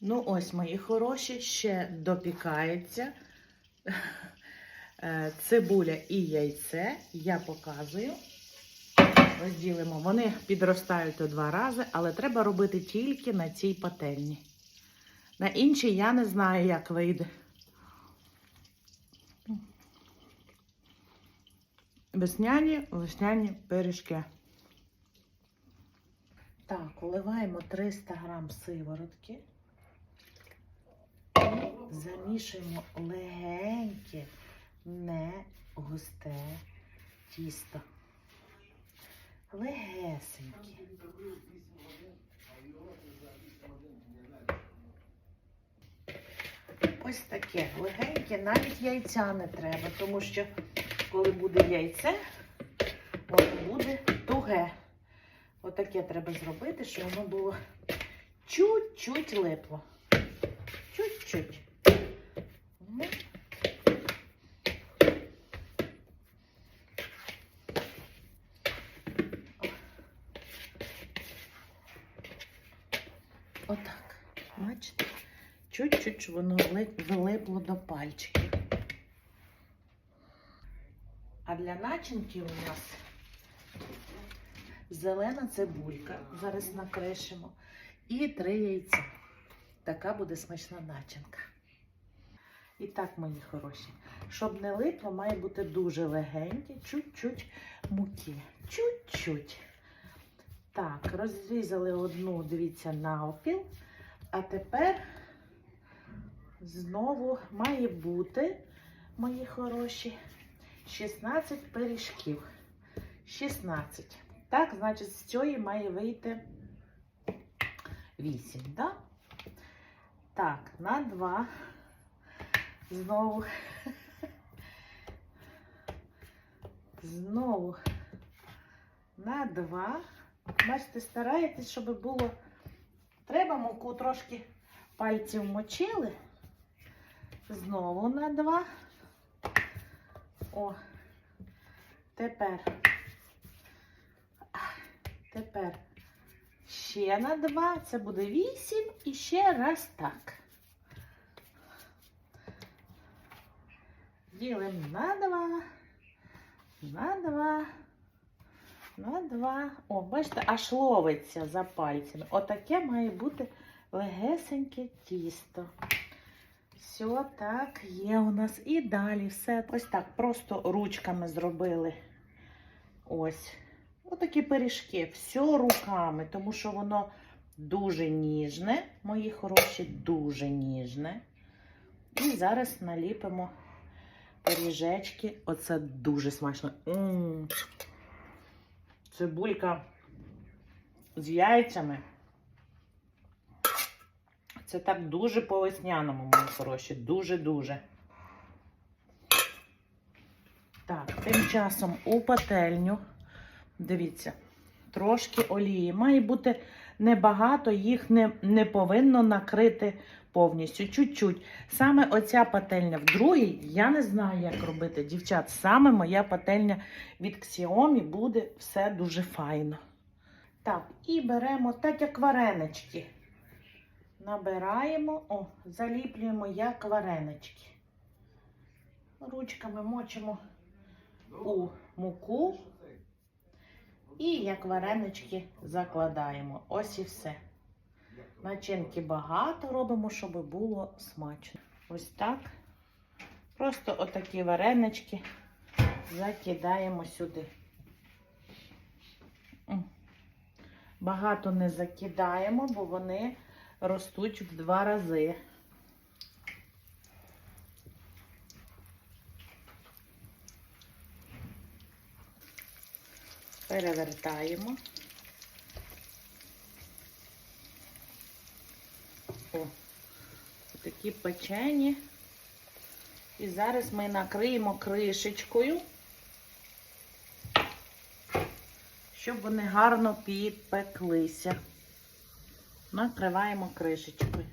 Ну, ось, мої хороші, ще допікається. Е, Цибуля і яйце. Я показую. Розділимо. Вони підростають у два рази, але треба робити тільки на цій пательні. На іншій я не знаю, як вийде. Весняні, весняні пиріжки. Так, уливаємо 300 грам сиворотки. Замішуємо легеньке, не густе тісто. Легесеньке. Ось таке легеньке, навіть яйця не треба, тому що коли буде яйце, воно буде туге. Отаке треба зробити, щоб воно було чуть-чуть липло. Чуть-чуть. Ну. Отак. Бачите? Чуть-чуть воно вилипло до пальчиків. А для начинки у нас зелена цибулька. Зараз накришимо. І три яйця. Така буде смачна начинка. І так, мої хороші, щоб не липло, має бути дуже легеньке, чуть-чуть муки. Чуть-чуть. Так, розрізали одну, дивіться, навпіл. А тепер знову має бути, мої хороші, 16 пиріжків. 16. Так, значить, з цієї має вийти 8, да? Так, на 2. Знову. Знову на 2. Бачите, стараєтесь, щоб було. Треба муку трошки пальців мочили. Знову на 2. О, тепер. Тепер ще на 2. Це буде 8 і ще раз так. Ділимо на 2. На 2. На 2. О, бачите, аж ловиться за пальцями. Отаке має бути легесеньке тісто. Все так є у нас. І далі все. Ось так, просто ручками зробили. Ось. Отакі пиріжки. Все руками, тому що воно дуже ніжне. Мої хороші, дуже ніжне. І зараз наліпимо пиріжечки. Оце дуже смачно. М. Цибулька з яйцями. Це так дуже по-весняному, мої хороші. Дуже-дуже. Так, тим часом у пательню. Дивіться, трошки олії. Має бути небагато, їх не, не повинно накрити повністю. Чуть-чуть. Саме оця пательня в другій, я не знаю, як робити, дівчат. Саме моя пательня від Xiaomi буде все дуже файно. Так, і беремо так, як варенички. Набираємо, о, заліплюємо як варенички. Ручками мочимо у муку. І як варенички закладаємо. Ось і все. Начинки багато робимо, щоб було смачно. Ось так. Просто отакі варенички закидаємо сюди. Багато не закидаємо, бо вони ростуть в два рази. Перевертаємо. О, такі печені. І зараз ми накриємо кришечкою, щоб вони гарно підпеклися. Накриваємо кришечкою.